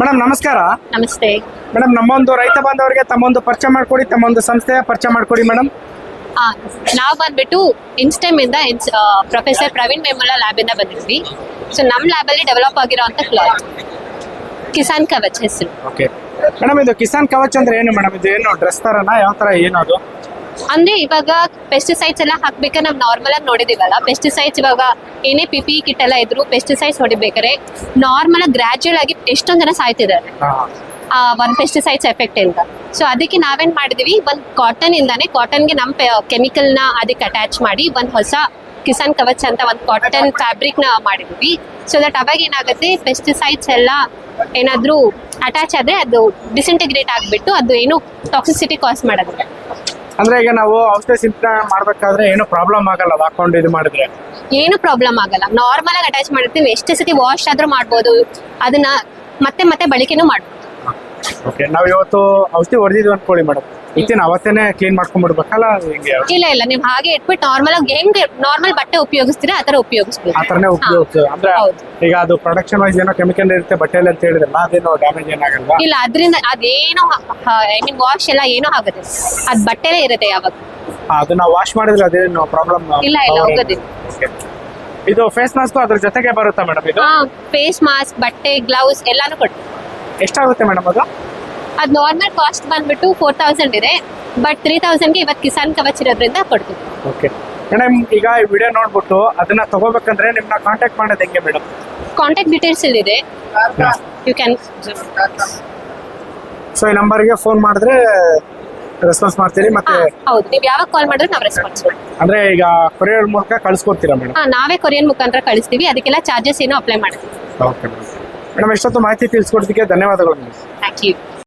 Madam ನಮಸ್ಕಾರ. ನಮಸ್ತೆ. Madam ನಮ್ಮೊಂದು ರೈತ ಬಾಂಧವರಿಗೆ ತಮ್ಮೊಂದು ಪರಿಚಯ ಮಾಡ್ಕೊಡಿ ತಮ್ಮೊಂದು ಸಂಸ್ಥೆಯ ಪರಿಚಯ ಮಾಡ್ಕೊಡಿ ಮೇಡಮ್. ನಾವು ಬಂದ್ಬಿಟ್ಟು ಇನ್ಸ್ಟೆಮ್ ಇಂದ ಪ್ರೊಫೆಸರ್ ಪ್ರವೀಣ್ ವೇಮುಲ ಲ್ಯಾಬ್ ಇಂದ ಬಂದಿದ್ವಿ. ಸೊ ನಮ್ಮ ಲ್ಯಾಬ್ ಅಲ್ಲಿ ಡೆವಲಪ್ ಆಗಿರೋಂಥ ಕ್ಲಾತ್ ಕಿಸಾನ್ ಕವಚ್ ಹೆಸರು. ಓಕೆ ಮೇಡಮ್ ಇದು ಕಿಸಾನ್ ಕವಚ್ ಅಂದ್ರೆ ಏನು ಮೇಡಮ್? ಇದು ಏನು ಡ್ರೆಸ್ ತರನಾ? ಯಾವ ತರ ಏನು ಅದು? ಅಂದ್ರೆ ಇವಾಗ ಪೆಸ್ಟಿಸೈಡ್ಸ್ ಎಲ್ಲ ಹಾಕ್ಬೇಕಾದ್ರೆ ನಾವು ನಾರ್ಮಲ್ ಆಗಿ ನೋಡಿದಿವಲ್ಲ ಪೆಸ್ಟಿಸೈಡ್ಸ್ ಇವಾಗ ಏನೇ ಪಿಪಿ ಕಿಟ್ ಎಲ್ಲ ಇದ್ರು ಪೆಸ್ಟಿಸೈಡ್ಸ್ ಹೊಡಿಬೇಕಾದ್ರೆ ನಾರ್ಮಲ್ ಆಗಿ ಗ್ರಾಜುಯಲ್ ಆಗಿ ಎಷ್ಟೊಂದ್ ಜನ ಸಾಯ್ತಿದ್ದಾರೆ. ಆ ಒಂದ್ ಪೆಸ್ಟಿಸೈಡ್ಸ್ ಎಫೆಕ್ಟ್ ಇಂದ ಸೊ ಅದಕ್ಕೆ ನಾವೇನ್ ಮಾಡಿದ್ವಿ ಒಂದು ಕಾಟನ್ ಇಂದಾನೆ ಕಾಟನ್ಗೆ ನಮ್ ಕೆಮಿಕಲ್ನ ಅದಕ್ಕೆ ಅಟ್ಯಾಚ್ ಮಾಡಿ ಒಂದು ಹೊಸ ಕಿಸಾನ್ ಕವಚ್ ಅಂತ ಒಂದು ಕಾಟನ್ ಫ್ಯಾಬ್ರಿಕ್ನ ಮಾಡಿದ್ವಿ. ಸೊ ದಟ್ ಅವಾಗ ಏನಾಗುತ್ತೆ ಪೆಸ್ಟಿಸೈಡ್ಸ್ ಎಲ್ಲ ಏನಾದ್ರೂ ಅಟ್ಯಾಚ್ ಆದ್ರೆ ಅದು ಡಿಸಿಂಟಿಗ್ರೇಟ್ ಆಗ್ಬಿಟ್ಟು ಅದು ಏನು ಟಾಕ್ಸಿಸಿಟಿ ಕಾಸ್ ಮಾಡೋದಿಲ್ಲ ಅಂದ್ರೆ ಈಗ ನಾವು ಔಷಧಿ ಸಿಂಪಡಣೆ ಮಾಡ್ಬೇಕಾದ್ರೆ ಏನು ಪ್ರಾಬ್ಲಮ್ ಆಗಲ್ಲ. ಹಾಕೊಂಡು ಇದು ಮಾಡಿದ್ರೆ. ಏನು ಪ್ರಾಬ್ಲಮ್ ಆಗಲ್ಲ. ನಾರ್ಮಲ್ ಆಗಿ ಅಟ್ಯಾಚ್ ಮಾಡಿರ್ತೀವಿ. ಎಷ್ಟು ಸತಿ ವಾಶ್ ಆದ್ರೂ ಮಾಡ್ಬೋದು. ಅದನ್ನ ಮತ್ತೆ ಮತ್ತೆ ಬಳಕೆನೂ ಮಾಡ್ಬೋದು. ಓಕೆ ನಾವು ಇವತ್ತು ಔಷಧಿ ಹೊಡೆದಿದ್ವಿ ಅನ್ಕೊಳ್ಳಿ ಮೇಡಮ್ ಇತ್ತಿನ ಅವತ್ತೇನೆ ಕ್ಲೀನ್ ಮಾಡ್ಕೊಂಡ್ಬಿಡ್ಬೇಕಲ್ಲ ಹಿಂಗೆ ಇಲ್ಲ ಇಲ್ಲ ನೀವು ಹಾಗೆ ಇಟ್ಬಿಟ್ಟು ನಾರ್ಮಲ್ ಆಗಿ ಹೆಂಗ್ ನಾರ್ಮಲ್ ಬಟ್ಟೆ ಉಪಯೋಗಿಸ್ತೀರಾ ಆತರ ಉಪಯೋಗಿಸ್ಬೇಕು ಆತರನೇ ಆ ತರನೇ ಉಪಯೋಗಿಸ್ತದೆ ಅಂದ್ರೆ ಈಗ ಅದು ಪ್ರೊಡಕ್ಷನ್ ವೈಸ್ ಏನೋ ಕೆಮಿಕಲ್ ಇರುತ್ತೆ ಬಟ್ಟೆಯಲ್ಲಿ ಅಂತ ಹೇಳಿದ್ರಲ್ಲ ಅದೇನೋ ಡ್ಯಾಮೇಜ್ ಏನಾಗಲ್ವಾ? ಇಲ್ಲ ಅದರಿಂದ ಅದೇನೋ ಐ ಮೀನ್ ವಾಶ್ ಎಲ್ಲ ಏನೋ ಆಗುತ್ತೆ. ಅದ್ ಬಟ್ಟೆನೇ ಇರುತ್ತೆ ಯಾವಾಗ. ಅದನ್ನ ವಾಶ್ ಮಾಡಿದ್ರೆ ಅದೇನು ಪ್ರಾಬ್ಲಮ್ ಇಲ್ಲ, ಇಲ್ಲ, ಹೋಗೋದಿಲ್ಲ. ಇದು ಫೇಸ್ ಮಾಸ್ಕ್ ಅದ್ರ ಜೊತೆಗೆ ಬರುತ್ತಾ ಮೇಡಮ್ ಇದು? ಫೇಸ್ ಮಾಸ್ಕ್ ಬಟ್ಟೆ ಗ್ಲೌಸ್ ಎಲ್ಲಾನು ಕೊಟ್ಟು ಎಷ್ಟಾಗುತ್ತೆ ಮೇಡಮ್ ಅದು? ಅದು ನಾರ್ಮಲ್ ಕಾಸ್ಟ್ ಬಂದ್ಬಿಟ್ಟು ಫೋರ್ ತೌಸಂಡ್ ಇದೆ. ಬಟ್ ತ್ರೀ ತೌಸಂಡ್ಗೆ ಇವತ್ತು ಕಿಸಾನ್ ಕವಚ್ ಇರೋದ್ರಿಂದ ಕೊಡ್ತೀವಿ. ಓಕೆ ಮೇಡಮ್ ಈಗ ಈ ವಿಡಿಯೋ ನೋಡ್ಬಿಟ್ಟು ಅದನ್ನ ತಗೋಬೇಕಂದ್ರೆ ನಿಮ್ನ ಕಾಂಟ್ಯಾಕ್ಟ್ ಮಾಡೋದು ಹೆಂಗೆ ಮೇಡಮ್? ಕಾಂಟ್ಯಾಕ್ಟ್ ಡೀಟೇಲ್ಸ್ ಇಲ್ಲಿದೆ ಯು ಕ್ಯಾನ್ ಸೊ ಈ ನಂಬರ್ಗೆ ಫೋನ್ ಮಾಡಿದ್ರೆ ರೆಸ್ಪಾನ್ಸ್ ಮಾಡ್ತೀರಿ ಮತ್ತೆ ಹೌದು. ನೀವು ಯಾವಾಗ ಕಾಲ್ ಮಾಡಿದ್ರೆ ನಾವು ರೆಸ್ಪಾನ್ಸ್ ಮಾಡ್ತೀವಿ. ಅಂದ್ರೆ ಈಗ ಕೊರಿಯರ್ ಮೂಲಕ ಕಳಿಸ್ಕೊಡ್ತೀರಾ ಮೇಡಮ್? ಹಾ ನಾವೇ ಕೊರಿಯನ್ ಮುಖಾಂತರ ಕಳಿಸ್ತೀವಿ. ಅದಕ್ಕೆಲ್ಲ ಚಾರ್ಜಸ್ ಏನೋ ಅಪ್ಲೈ ಮಾಡ್ತೀವಿ ಓಕೆ ಮೇಡಮ್ ಮೇಡಮ್ ಎಷ್ಟೊತ್ತು ಮಾಹಿತಿ ತಿಳಿಸ್ಕೊಡೋದಕ್ಕೆ ಧನ್ಯವಾದಗಳು. Thank you